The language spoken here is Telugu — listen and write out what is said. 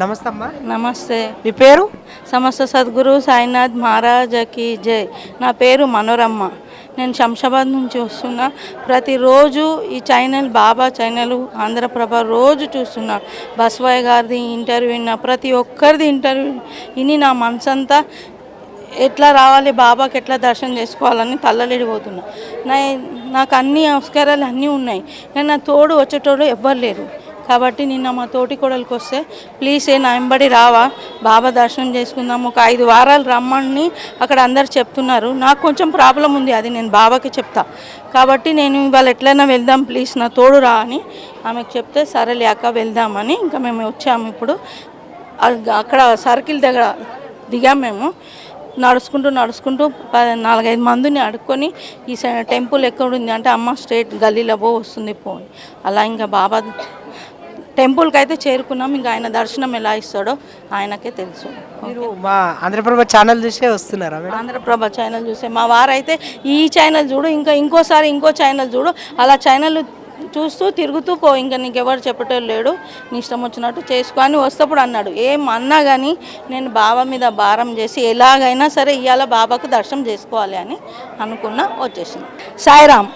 నమస్తే అమ్మా. నమస్తే. మీ పేరు? సమస్త సద్గురు సాయినాథ్ మహారాజకి జై. నా పేరు మనోరమ్మ. నేను శంషాబాద్ నుంచి వస్తున్నా. ప్రతిరోజు ఈ ఛానల్ బాబా ఛానల్ ఆంధ్రప్రభ రోజు చూస్తున్నా. బస్వయ్య గారిది ఇంటర్వ్యూ విన్నా ప్రతి ఒక్కరిది ఇంటర్వ్యూ విని నా మనసంతా ఎట్లా రావాలి బాబాకి ఎట్లా దర్శనం చేసుకోవాలని తల్లలిడిపోతున్నా. నా నాకు అన్ని అవసరాలు అన్నీ ఉన్నాయి. కానీ నా తోడు వచ్చేటోడు ఎవ్వరు లేరు. కాబట్టి నిన్న మా తోటి కొడలికి వస్తే ప్లీజ్ ఏ నా వెంబడి రావా బాబా దర్శనం చేసుకుందాం ఒక ఐదు వారాలు రమ్మని అక్కడ అందరు చెప్తున్నారు. నాకు కొంచెం ప్రాబ్లం ఉంది అది నేను బాబాకి చెప్తా. కాబట్టి నేను ఇవాళ ఎట్లయినా వెళ్దాం ప్లీజ్ నా తోడు రా అని ఆమెకు చెప్తే సరేలే అక్క వెళ్దామని ఇంకా మేము వచ్చాము ఇప్పుడు. అక్కడ సర్కిల్ దగ్గర దిగాం మేము. నడుచుకుంటూ నడుచుకుంటూ నాలుగైదు మందిని అడుక్కొని ఈ టెంపుల్ ఎక్కడ ఉంది అంటే అమ్మ స్ట్రేట్ గల్లీలో పో వస్తుంది పో. అని. అలా ఇంకా బాబా టెంపుల్కి అయితే చేరుకున్నాం. ఇంకా ఆయన దర్శనం ఎలా ఇస్తాడో ఆయనకే తెలుసు. మీరు మా ఆంధ్రప్రభ ఛానల్ చూసే వస్తున్నారా ఆంధ్రప్రభ ఛానల్ చూసే. మా వారైతే ఈ ఛానల్ చూడు ఇంకా ఇంకోసారి ఇంకో ఛానల్ చూడు. అలా ఛానల్ చూస్తూ తిరుగుతూ పో ఇంకా నీకెవరు చెప్పటం లేడు నీ ఇష్టం వచ్చినట్టు చేసుకొని వస్తప్పుడు అన్నాడు. ఏం అన్నా కానీ నేను బాబా మీద భారం చేసి ఎలాగైనా సరే ఇవాళ బాబాకు దర్శనం చేసుకోవాలి అని అనుకున్నా వచ్చేసింది. సాయిరామ్